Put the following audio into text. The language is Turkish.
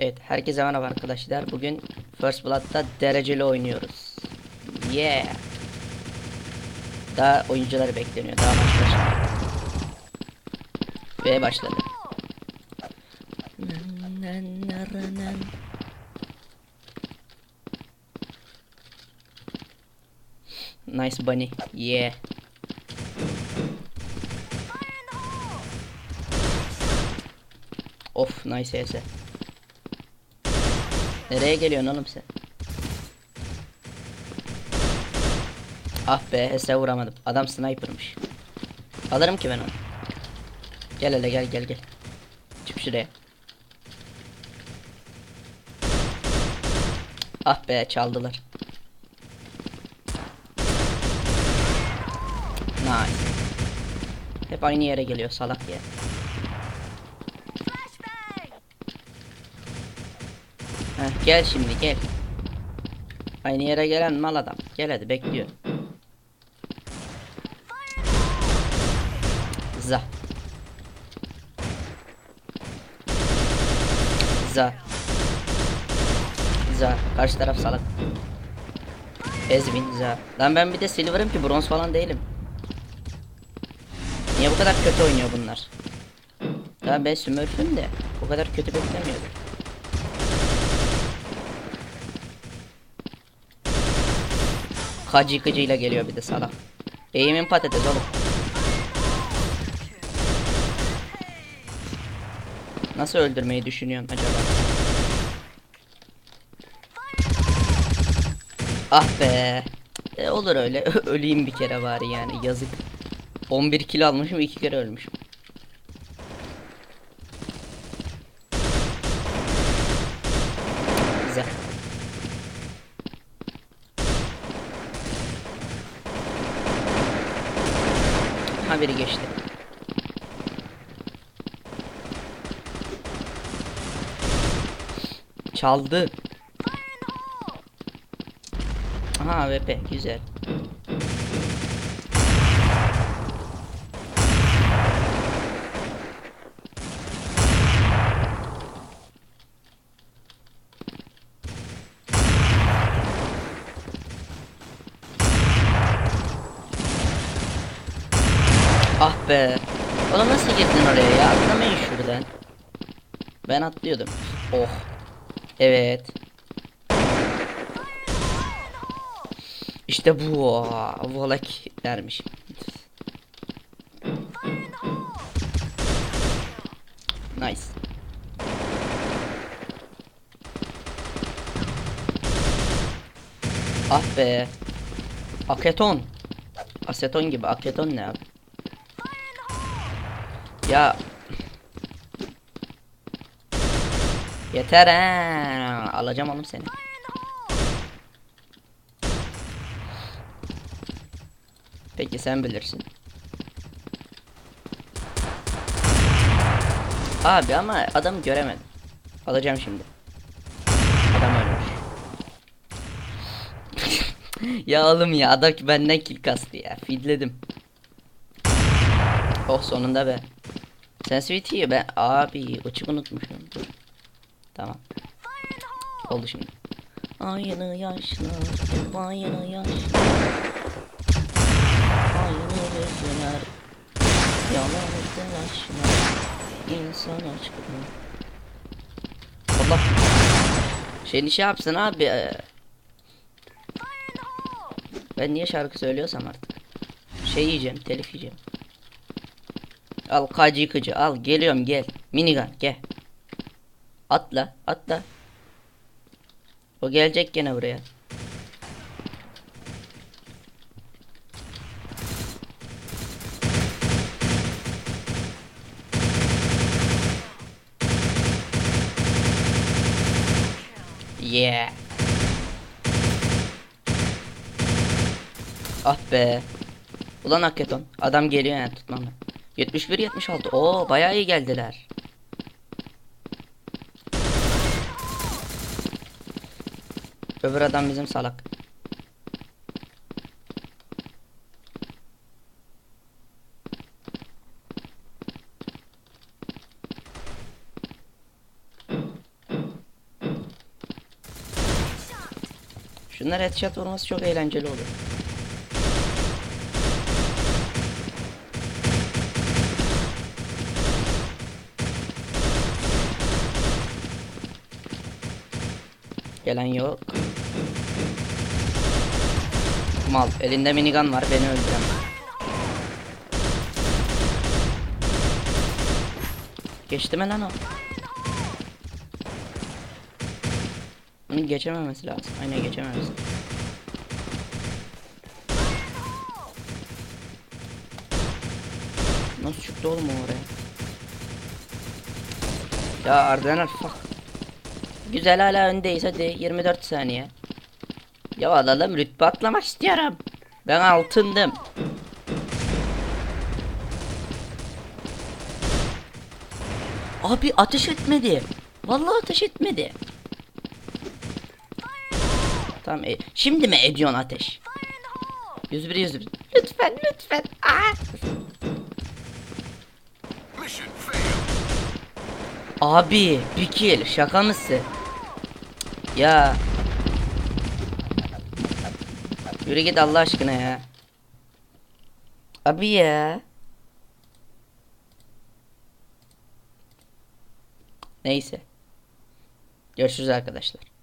Evet, herkese merhaba arkadaşlar. Bugün First Blood'da dereceli oynuyoruz. Yeah. Daha oyuncuları bekleniyor. Daha başlar. Ve başladı. Nice bunny. Yeah. Of nice ese. Nereye geliyorsun oğlum sen? Ah be hese vuramadım. Adam sniper'mış. Alırım ki ben onu. Gel hele gel gel gel. Çık şuraya. Ah be çaldılar. Nice. Hep aynı yere geliyor salak ya. Heh, gel şimdi gel. Aynı yere gelen mal adam. Gel hadi bekliyor. Za. Za. Za. Karşı taraf salak. Ezvin za. Lan ben bir de silver'ım ki bronz falan değilim. Niye bu kadar kötü oynuyor bunlar? Ya ben smurf'üm de bu kadar kötü beklemiyordum. Kacı yıkıcıyla geliyor bir de salak. Eğimin patates oğlum. Nasıl öldürmeyi düşünüyorsun acaba? Ah be. E, olur öyle. Öleyim bir kere bari yani yazık. 11 kilo almışım iki kere ölmüşüm. Güzel. Ha biri geçti. Çaldı. Aha AWP güzel. Ah be. Oğlum nasıl girdin oraya ya? Atlamayın şuradan. Ben atlıyordum. Oh. Evet. İşte bu. Volak dermiş. Nice. Ah be. Aketon. Aseton gibi. Aketon ne abi? Ya. Yeter he. Alacağım oğlum seni. Peki sen bilirsin. Abi ama adamı göremedim. Alacağım şimdi. Adam ölmüş. ya oğlum ya adam benden kill kastı ya. Feedledim. Oh sonunda be. Sensitivity'yi ben abi açık unutmuşum. Dur. Tamam. Oldu şimdi. Aynı yaşlı, aynı yaşlı. Aynı gözler. Yalan telaşlar. İnsan aşkına. Allah. Şey şey yapsın abi. ee. Ben niye şarkı söylüyorsam artık. Şey yiyeceğim, telif yiyeceğim. Al kacı yıkıcı al geliyorum gel. Minigun gel. Atla atla. O gelecek gene buraya. Yeah. Ah be. Ulan Haketon. Adam geliyor yani tutmam. 71 76. Oo bayağı iyi geldiler. Öbür adam bizim salak. Şunlar headshot vurması çok eğlenceli oluyor. Gelen yok. Mal elinde minigun var beni öldüremez. Geçti mi lan o? Geçememesi lazım. Aynen geçememesi. Nasıl çıktı oğlum oraya? Ya Ardenal fuck. Güzel hala öndeyiz hadi 24 saniye. Ya alalım rütbe atlamak istiyorum. Ben altındım. Abi ateş etmedi. Vallahi ateş etmedi. Tamam e- şimdi mi ediyorsun ateş? 101 101. Lütfen lütfen. Aa! Failed. Abi bir kill şaka mısın? Ya. Yürü git Allah aşkına ya. Abi ya. Neyse. Görüşürüz arkadaşlar.